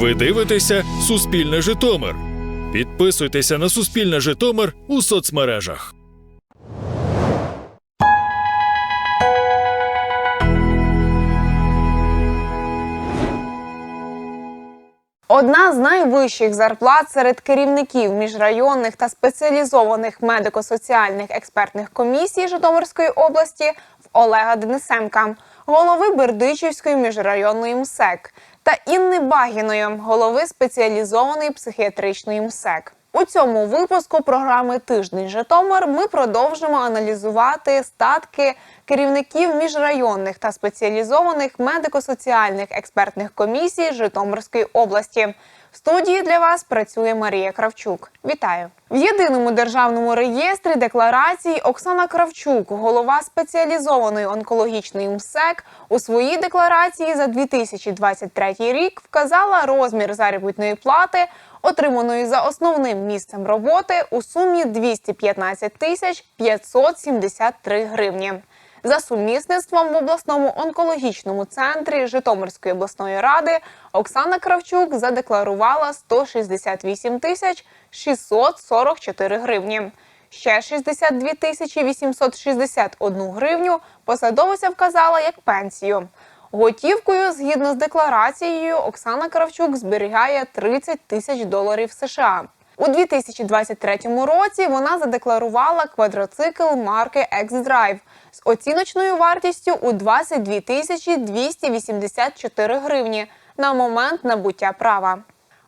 Ви дивитеся Суспільне Житомир. Підписуйтеся на Суспільне Житомир у соцмережах. Одна з найвищих зарплат серед керівників міжрайонних та спеціалізованих медико-соціальних експертних комісій Житомирської області в Олега Денисенка, голови Бердичівської міжрайонної МСЕК та Інни Багіної, голови спеціалізованої психіатричної МСЕК. У цьому випуску програми Тиждень Житомир ми продовжимо аналізувати статки керівників міжрайонних та спеціалізованих медико-соціальних експертних комісій Житомирської області. В студії для вас працює Марія Кравчук. Вітаю в єдиному державному реєстрі декларацій. Оксана Кравчук, голова спеціалізованої онкологічної МСЕК, у своїй декларації за 2023 рік вказала розмір заробітної плати, отриманої за основним місцем роботи у сумі 215 тисяч 573 гривні. За сумісництвом в обласному онкологічному центрі Житомирської обласної ради Оксана Кравчук задекларувала 168 тисяч 644 гривні. Ще 62 тисячі 861 гривню посадовиця вказала як пенсію. Готівкою, згідно з декларацією, Оксана Кравчук зберігає 30 тисяч доларів США. У 2023 році вона задекларувала квадроцикл марки X-Drive з оціночною вартістю у 22 тисячі 284 гривні на момент набуття права.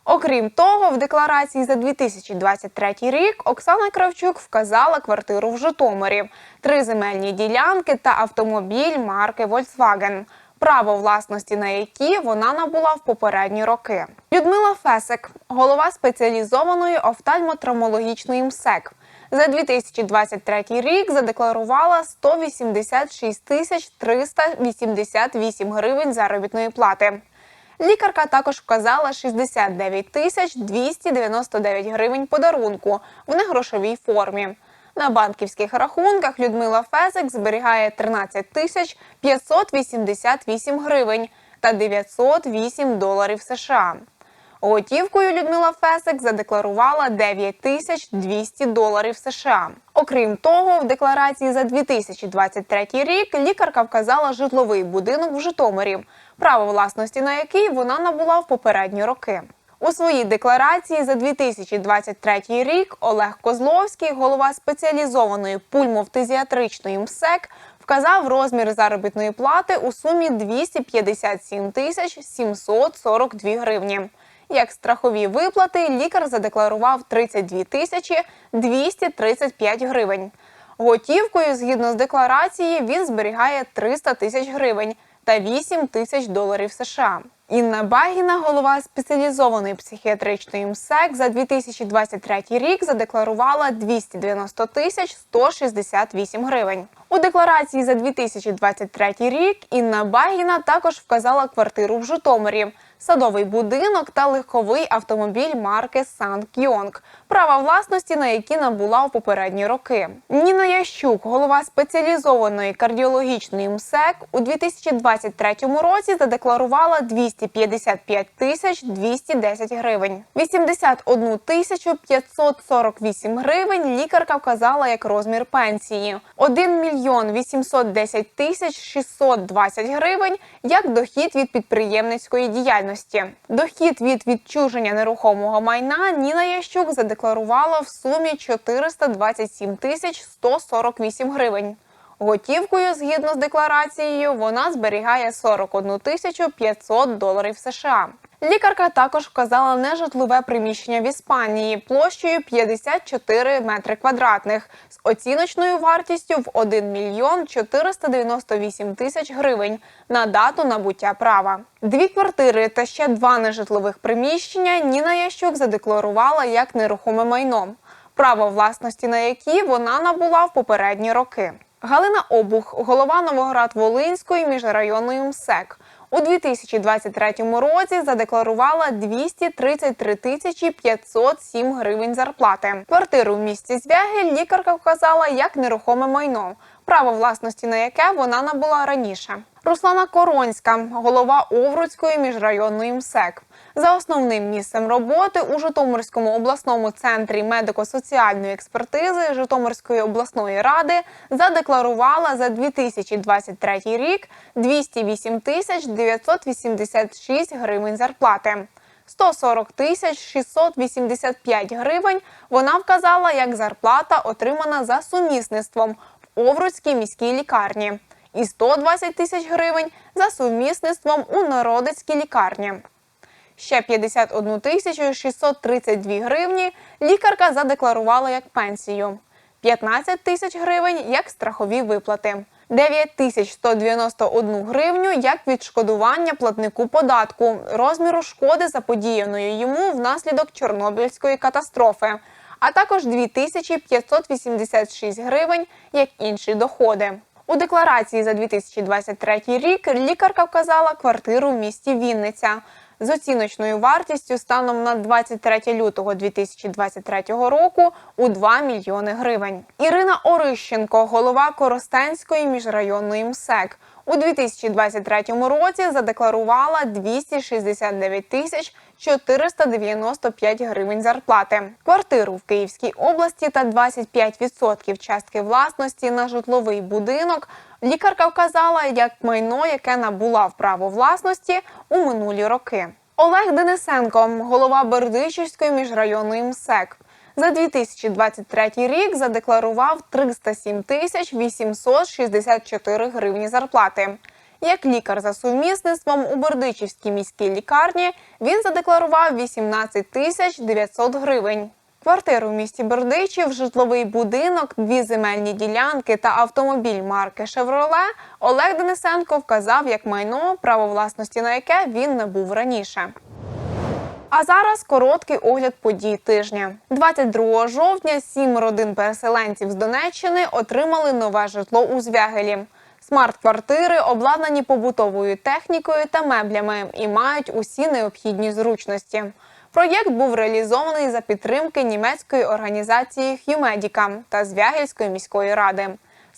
Окрім того, в декларації за 2023 рік Оксана Кравчук вказала квартиру в Житомирі, три земельні ділянки та автомобіль марки Volkswagen, право власності на які вона набула в попередні роки. Людмила Фесик, голова спеціалізованої офтальмотравмологічної МСЕК, за 2023 рік задекларувала 186 тисяч 388 гривень заробітної плати. Лікарка також вказала 69 тисяч 299 гривень подарунку в негрошовій формі. На банківських рахунках Людмила Фезик зберігає 13 тисяч 588 гривень та 908 доларів США. Готівкою Людмила Фесик задекларувала 9 тисяч 200 доларів США. Окрім того, в декларації за 2023 рік лікарка вказала житловий будинок в Житомирі, право власності на який вона набула в попередні роки. У своїй декларації за 2023 рік Олег Козловський, голова спеціалізованої пульмовтизіатричної МСЕК, вказав розмір заробітної плати у сумі 257 тисяч 742 гривні. Як страхові виплати лікар задекларував 32 тисячі 235 гривень. Готівкою, згідно з декларацією, він зберігає 300 тисяч гривень та 8 тисяч доларів США. Інна Багіна, голова спеціалізованої психіатричної МСЕК, за 2023 рік задекларувала 290 тисяч 168 гривень. У декларації за 2023 рік Інна Багіна також вказала квартиру в Житомирі, садовий будинок та легковий автомобіль марки Сан Кіонг, права власності на які набула в попередні роки. Ніна Ящук, голова спеціалізованої кардіологічної МСЕК, у 2023 році задекларувала 255 тисяч 210 гривень. 81 тисячу 548 гривень лікарка вказала як розмір пенсії. 1 мільйон 810 тисяч 620 гривень як дохід від підприємницької діяльності. Дохід від відчуження нерухомого майна Ніна Ящук задекларувала в сумі 427 тисяч 148 гривень. Готівкою, згідно з декларацією, вона зберігає 41 тисячу 500 доларів США. Лікарка також вказала нежитлове приміщення в Іспанії площею 54 метри квадратних з оціночною вартістю в 1 мільйон 498 тисяч гривень на дату набуття права. Дві квартири та ще два нежитлових приміщення Ніна Ящук задекларувала як нерухоме майно, право власності на які вона набула в попередні роки. Галина Обух, голова Новоград-Волинської міжрайонної МСЕК, у 2023 році задекларувала 233 тисячі 507 гривень зарплати. Квартиру в місті Звягель лікарка вказала як нерухоме майно, право власності на яке вона набула раніше. Руслана Коронська, голова Овруцької міжрайонної МСЕК. За основним місцем роботи у Житомирському обласному центрі медико-соціальної експертизи Житомирської обласної ради задекларувала за 2023 рік 208 тисяч 986 гривень зарплати. 140 тисяч 685 гривень вона вказала як зарплата, отримана за сумісництвом Овруцькій міській лікарні, і 120 тисяч гривень за сумісництвом у Народицькій лікарні. Ще 51 тисячу 632 гривні лікарка задекларувала як пенсію, 15 тисяч гривень як страхові виплати, 9 тисяч 191 гривню як відшкодування платнику податку, розміру шкоди заподіяної йому внаслідок Чорнобильської катастрофи, а також 2586 гривень як інші доходи. У декларації за 2023 рік лікарка вказала квартиру в місті Вінниця з оціночною вартістю станом на 23 лютого 2023 року у 2 мільйони гривень. Ірина Орищенко, голова Коростенської міжрайонної МСЕК, у 2023 році задекларувала 269 тисяч 495 гривень зарплати. Квартиру в Київській області та 25% частки власності на житловий будинок лікарка вказала як майно, яке набула в право власності у минулі роки. Олег Денисенко, голова Бердичівської міжрайонної МСЕК. За 2023 рік задекларував 307 тисяч 864 гривні зарплати. Як лікар за сумісництвом у Бердичівській міській лікарні він задекларував 18 тисяч 900 гривень. Квартиру в місті Бердичів, житловий будинок, дві земельні ділянки та автомобіль марки «Шевроле» Олег Денисенко вказав як майно, право власності на яке він набув раніше. А зараз короткий огляд подій тижня. 22 жовтня сім родин переселенців з Донеччини отримали нове житло у Звягелі. Смарт-квартири обладнані побутовою технікою та меблями і мають усі необхідні зручності. Проєкт був реалізований за підтримки німецької організації Х'юмедіка та Звягельської міської ради.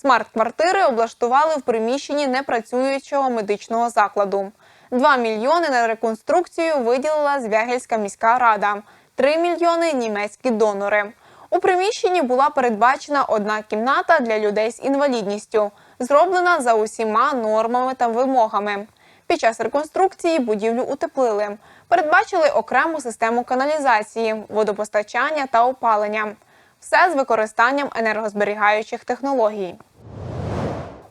Смарт-квартири облаштували в приміщенні непрацюючого медичного закладу. 2 мільйони на реконструкцію виділила Звягельська міська рада, 3 мільйони німецькі донори. У приміщенні була передбачена одна кімната для людей з інвалідністю, зроблена за усіма нормами та вимогами. Під час реконструкції будівлю утеплили, передбачили окрему систему каналізації, водопостачання та опалення. Все з використанням енергозберігаючих технологій.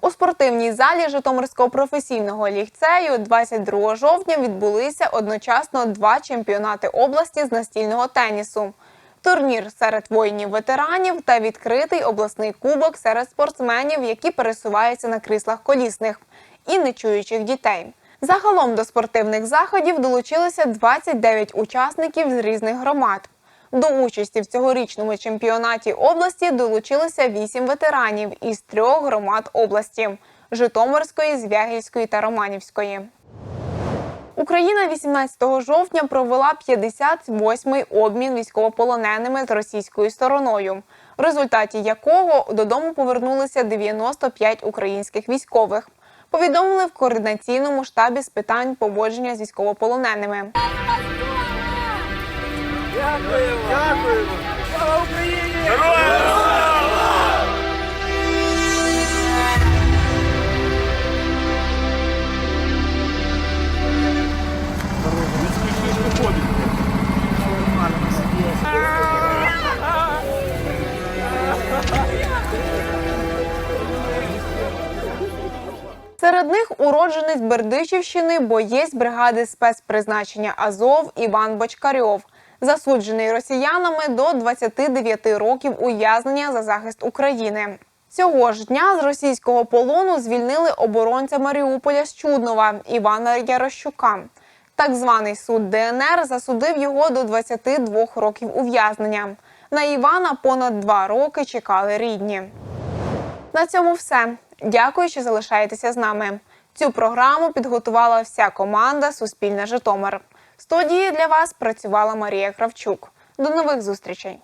У спортивній залі Житомирського професійного ліцею 22 жовтня відбулися одночасно два чемпіонати області з настільного тенісу. Турнір серед воїнів-ветеранів та відкритий обласний кубок серед спортсменів, які пересуваються на кріслах колісних і нечуючих дітей. Загалом до спортивних заходів долучилися 29 учасників з різних громад. До участі в цьогорічному чемпіонаті області долучилися 8 ветеранів із трьох громад області Житомирської, Звягільської та Романівської. Україна 18 жовтня провела 58-й обмін військовополоненими з російською стороною, в результаті якого додому повернулися 95 українських військових. Повідомили в координаційному штабі з питань поводження з військовополоненими. Україні! Серед них уродженець Бердичівщини, боєць бригади спецпризначення Азов Іван Бочкарьов, засуджений росіянами до 29 років ув'язнення за захист України. Цього ж дня з російського полону звільнили оборонця Маріуполя з Чуднова Івана Ярощука. Так званий суд ДНР засудив його до 22 років ув'язнення. На Івана понад два роки чекали рідні. На цьому все. Дякую, що залишаєтеся з нами. Цю програму підготувала вся команда Суспільне Житомир. Студії для вас працювала Марія Кравчук. До нових зустрічей.